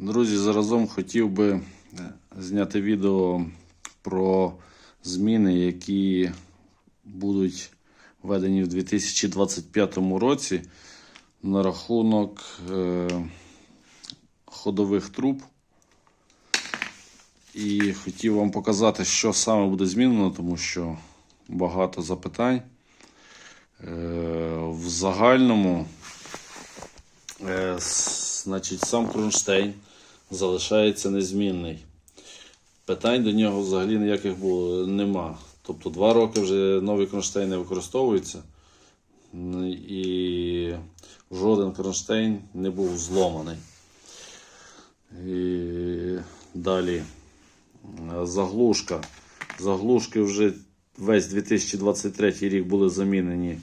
Друзі, заразом хотів би е, зняти відео про зміни, які будуть введені в 2025 році на рахунок е, ходових труб. І хотів вам показати, що саме буде змінено, тому що багато запитань. Е, в загальному значить, сам кронштейн залишається незмінний. Питань до нього взагалі ніяких було нема. Тобто два роки вже новий кронштейн не використовується. І жоден кронштейн не був зломаний. І далі заглушка. Заглушки вже весь 2023 рік були замінені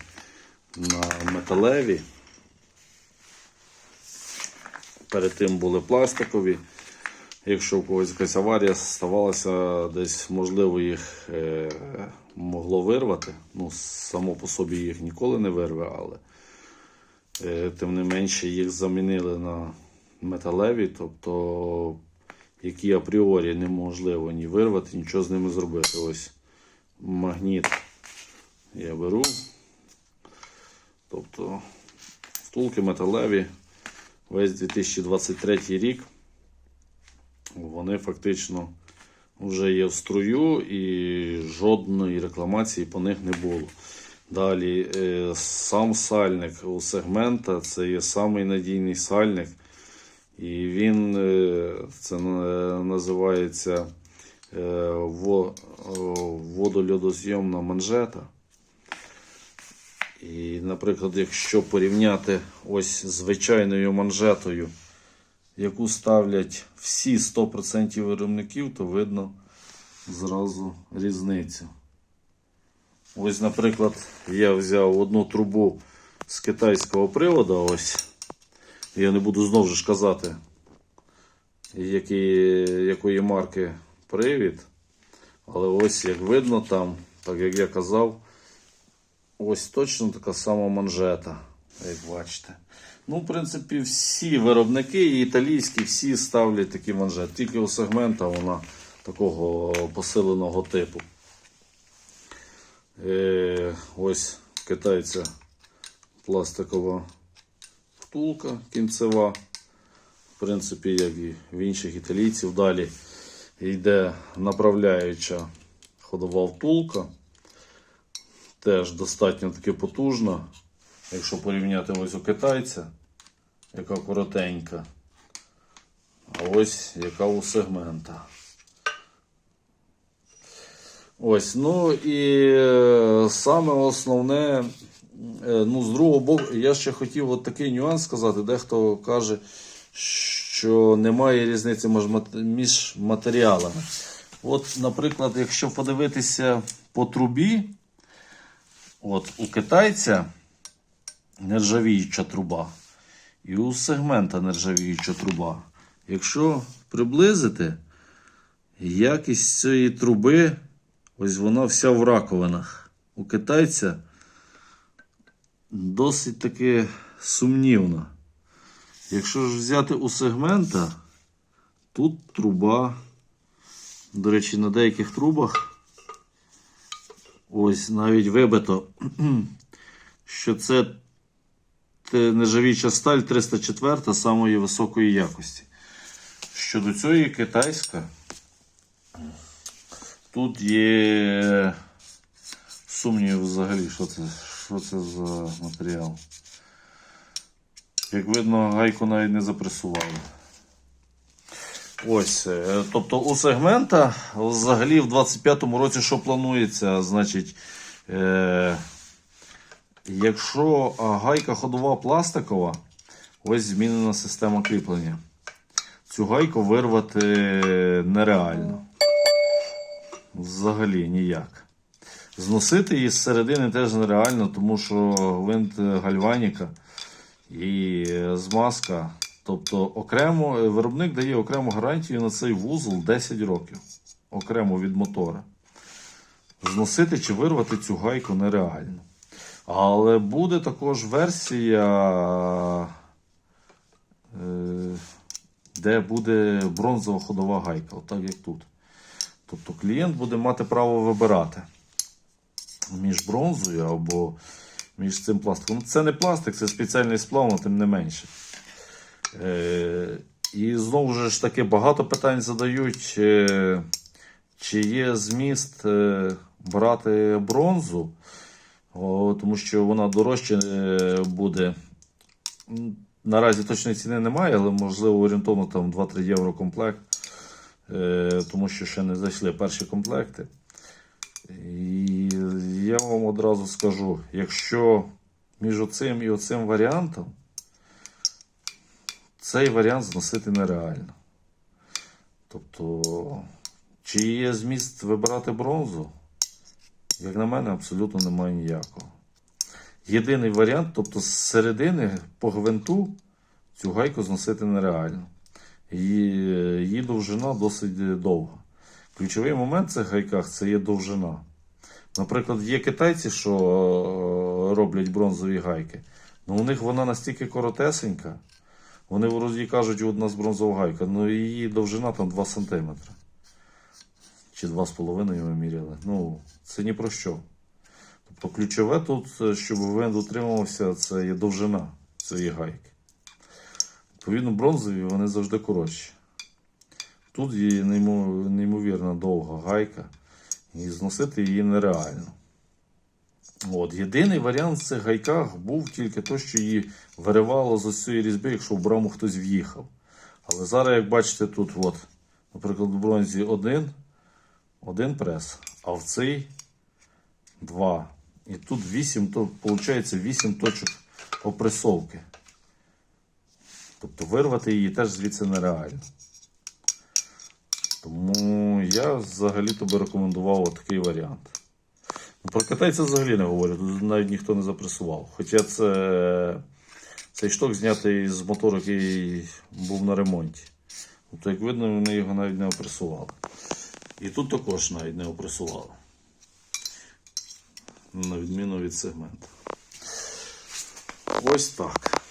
на металеві. Перед тим були пластикові. Якщо у когось якась аварія ставалася, десь можливо їх е, могло вирвати. Ну, само по собі їх ніколи не вирве, але е, тим не менше їх замінили на металеві, тобто які апріорі неможливо ні вирвати, нічого з ними зробити. Ось магніт я беру. Тобто втулки металеві весь 2023 рік вони фактично вже є в струю і жодної рекламації по них не було. Далі е, сам сальник у сегмента це є самий надійний сальник, і він е, це називається е, водольодозйомна манжета. І, наприклад, якщо порівняти ось з звичайною манжетою, яку ставлять всі 100% виробників, то видно зразу різницю. Ось, наприклад, я взяв одну трубу з китайського приводу, ось. Я не буду знову ж казати, який, якої марки привід. Але ось як видно там, так як я казав, Ось точно така сама манжета, як бачите. Ну, в принципі, всі виробники, і італійські, всі ставлять такі манжети. Тільки у сегмента вона такого посиленого типу. Е, ось китайця пластикова втулка кінцева. В принципі, як і в інших італійців. Далі йде направляюча ходова втулка теж достатньо таки потужна. Якщо порівняти ось у китайця, яка коротенька, а ось яка у сегмента. Ось, ну і е, саме основне, е, ну, з другого боку, я ще хотів от такий нюанс сказати. Дехто каже, що немає різниці між матеріалами. От, наприклад, якщо подивитися по трубі, От у китайця нержавіюча труба і у сегмента нержавіюча труба. Якщо приблизити, якість цієї труби, ось вона вся в раковинах. У китайця досить таки сумнівна. Якщо ж взяти у сегмента, тут труба, до речі, на деяких трубах. Ось навіть вибито, що це нержавіюча сталь 304 самої високої якості. Щодо цієї китайська, тут є сумнів взагалі, що це, що це за матеріал. Як видно, гайку навіть не запресували. Ось, е, тобто у сегмента взагалі в 25-му році що планується? Значить, е, якщо гайка ходова пластикова, ось змінена система кріплення. Цю гайку вирвати нереально. Взагалі ніяк. Зносити її з середини теж нереально, тому що гвинт гальваніка і е, змазка. Тобто окремо е, виробник дає окрему гарантію на цей вузол 10 років. Окремо від мотора. Зносити чи вирвати цю гайку нереально. Але буде також версія е, де буде бронзова ходова гайка, отак як тут. Тобто клієнт буде мати право вибирати між бронзою або між цим пластиком. Це не пластик, це спеціальний сплав, але тим не менше. Е, і знову ж таки багато питань задають, чи є зміст е, брати бронзу, тому що вона дорожче е, буде. Наразі точної ціни немає, але можливо орієнтовно там 2-3 євро комплект, тому що ще не зайшли перші комплекти. І я вам одразу скажу, якщо між оцим і оцим варіантом, цей варіант зносити нереально. Тобто, чи є зміст вибирати бронзу? Як на мене, абсолютно немає ніякого. Єдиний варіант, тобто з середини по гвинту цю гайку зносити нереально. Її, її довжина досить довга. Ключовий момент в цих гайках це є довжина. Наприклад, є китайці, що е, роблять бронзові гайки. Ну, у них вона настільки коротесенька. Вони вроді кажуть, от у нас бронзова гайка, ну її довжина там 2 см. Чи 2,5 ми міряли. Ну, це ні про що. Тобто ключове тут, е, щоб винт утримувався, це є довжина цієї гайки. Відповідно, бронзові вони завжди коротші. Тут є неймо- неймовірно довга гайка, і зносити її нереально. От. Єдиний варіант в цих гайках був тільки то, що її виривало з ось цієї різьби, якщо в браму хтось в'їхав. Але зараз, як бачите, тут, от, наприклад, в бронзі один, один прес, а в цей два. І тут 8, то виходить 8 точок опресовки. Тобто вирвати її теж звідси нереально. Тому я взагалі-то би рекомендував такий варіант. Про китайця взагалі не говорять, тут навіть ніхто не запресував. Хоча це цей шток знятий з мотору, який був на ремонті. Тобто, як видно, вони його навіть не опресували. І тут також навіть не опресували. На відміну від сегменту. Ось так.